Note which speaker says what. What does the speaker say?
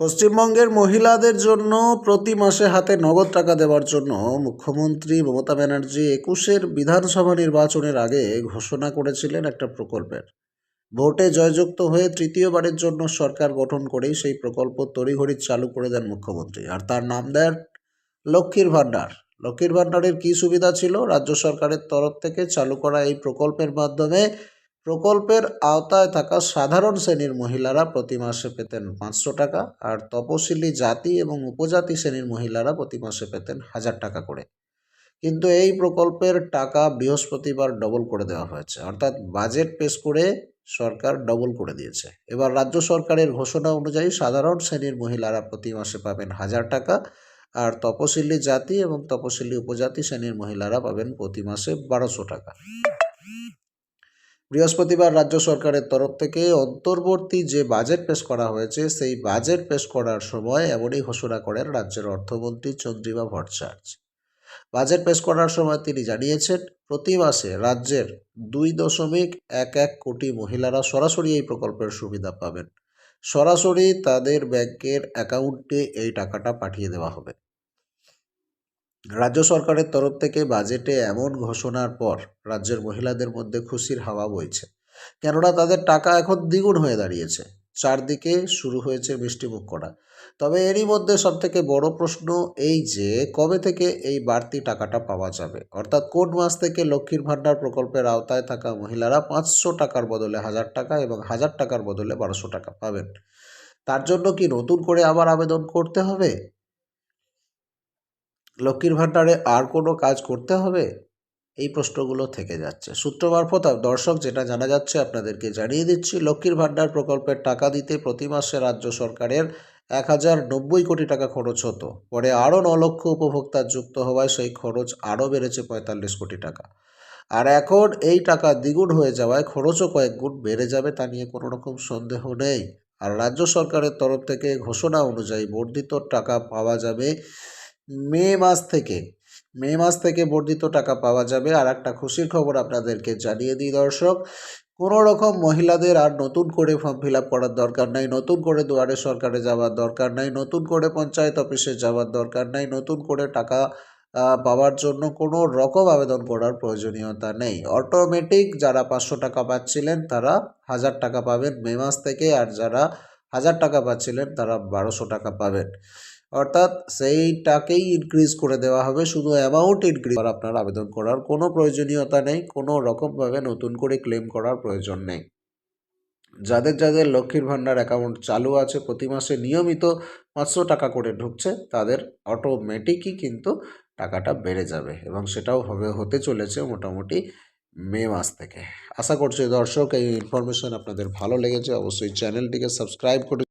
Speaker 1: পশ্চিমবঙ্গের মহিলাদের জন্য প্রতি মাসে হাতে নগদ টাকা দেওয়ার জন্য মুখ্যমন্ত্রী মমতা ব্যানার্জি একুশের বিধানসভা নির্বাচনের আগে ঘোষণা করেছিলেন একটা প্রকল্পের। ভোটে জয়যুক্ত হয়ে তৃতীয়বারের জন্য সরকার গঠন করেই সেই প্রকল্প তড়িঘড়ি চালু করে দেন মুখ্যমন্ত্রী। আর তার নাম দেন লক্ষ্মীর ভাণ্ডার। লক্ষ্মীর ভাণ্ডারের কী সুবিধা ছিল? রাজ্য সরকারের তরফ থেকে চালু করা এই প্রকল্পের মাধ্যমে প্রকল্পের আওতায় থাকা সাধারণ শ্রেণির মহিলারা প্রতি মাসে পেতেন পাঁচশো টাকা আর তপশিলি জাতি এবং উপজাতি শ্রেণির মহিলারা প্রতি মাসে পেতেন হাজার টাকা করে। কিন্তু এই প্রকল্পের টাকা বৃহস্পতিবার ডবল করে দেওয়া হয়েছে, অর্থাৎ বাজেট পেশ করে সরকার ডবল করে দিয়েছে। এবার রাজ্য সরকারের ঘোষণা অনুযায়ী সাধারণ শ্রেণির মহিলারা প্রতি মাসে পাবেন হাজার টাকা আর তপশিলি জাতি এবং তপশিলি উপজাতি শ্রেণির মহিলারা পাবেন প্রতি মাসে বারোশো টাকা। বৃহস্পতিবার রাজ্য সরকারের তরফ থেকে অন্তর্বর্তী যে বাজেট পেশ করা হয়েছে, সেই বাজেট পেশ করার সময় এমনই ঘোষণা করেন রাজ্যের অর্থমন্ত্রী চন্দ্রিমা ভট্টাচার্য। বাজেট পেশ করার সময় তিনি জানিয়েছেন, প্রতি মাসে রাজ্যের দুই দশমিক এক এক কোটি মহিলারা সরাসরি এই প্রকল্পের সুবিধা পাবেন। সরাসরি তাদের ব্যাংকের অ্যাকাউন্টে এই টাকাটা পাঠিয়ে দেওয়া হবে। রাজ্য সরকারের তরফ থেকে বাজেটে এমন ঘোষণার পর রাজ্যের মহিলাদের মধ্যে খুশির হাওয়া বইছে। কেননা তাদের টাকা এখন দ্বিগুণ হয়ে দাঁড়িয়েছে। চারদিকে শুরু হয়েছে মিষ্টিমুখ করা তবে এরই মধ্যে সবথেকে বড় প্রশ্ন এই যে, কবে থেকে এই বাড়তি টাকাটা পাওয়া যাবে? অর্থাৎ কোন মাস থেকে লক্ষ্মীর ভাণ্ডার প্রকল্পের আওতায় থাকা মহিলারা পাঁচশো টাকার বদলে হাজার টাকা এবং হাজার টাকার বদলে বারোশো টাকা পাবেন? তার জন্য কি নতুন করে আবার আবেদন করতে হবে? লক্ষ্মীর ভাণ্ডারে আর কোনো কাজ করতে হবে? এই প্রশ্নগুলো থেকে যাচ্ছে। সূত্র মারফত দর্শক, যেটা জানা যাচ্ছে, আপনাদেরকে জানিয়ে দিচ্ছি, লক্ষ্মীর ভাণ্ডার প্রকল্পের টাকা দিতে প্রতি মাসে রাজ্য সরকারের এক হাজার নব্বই কোটি টাকা খরচ হতো। পরে আরও ন লক্ষ উপভোক্তা যুক্ত হওয়ায় সেই খরচ আরও বেড়েছে পঁয়তাল্লিশ কোটি টাকা। আর এখন এই টাকা দ্বিগুণ হয়ে যাওয়ায় খরচও কয়েক গুণ বেড়ে যাবে, তা নিয়ে কোনো রকম সন্দেহ নেই। আর রাজ্য সরকারের তরফ থেকে ঘোষণা অনুযায়ী বর্ধিত টাকা পাওয়া যাবে মে মাস থেকে, মে মাস থেকে বর্ধিত টাকা পাওয়া যাবে। আর একটা খুশির খবর আপনাদেরকে জানিয়ে দিই, দর্শক কোনো রকম মহিলাদের আর নতুন করে ফর্ম ফিল করার দরকার নাই, নতুন করে দুয়ারে সরকারে যাওয়ার দরকার নাই, নতুন করে পঞ্চায়েত অফিসে যাওয়ার দরকার নাই, নতুন করে টাকা পাওয়ার জন্য কোনো রকম আবেদন করার প্রয়োজনীয়তা নেই। অটোমেটিক যারা পাঁচশো টাকা পাচ্ছিলেন, তারা হাজার টাকা পাবেন মে মাস থেকে, আর যারা হাজার টাকা পাচ্ছিলেন, তারা বারোশো টাকা পাবেন। অর্থাৎ সেইটাকেই ইনক্রিজ করে দেওয়া হবে, শুধু অ্যামাউন্ট ইনক্রিজ আর আপনার আবেদন করার কোনো প্রয়োজনীয়তা নেই, কোনো রকমভাবে নতুন করে ক্লেম করার প্রয়োজন নেই। যাদের যাদের লক্ষ্মীর ভাণ্ডার অ্যাকাউন্ট চালু আছে, প্রতি মাসে নিয়মিত পাঁচশো টাকা করে ঢুকছে, তাদের অটোমেটিকই কিন্তু টাকাটা বেড়ে যাবে এবং সেটাও হবে, হতে চলেছে মোটামুটি মে মাস থেকে। আশা করছি দর্শক, এই ইনফরমেশন আপনাদের ভালো লেগেছে। অবশ্যই চ্যানেলটিকে সাবস্ক্রাইব করে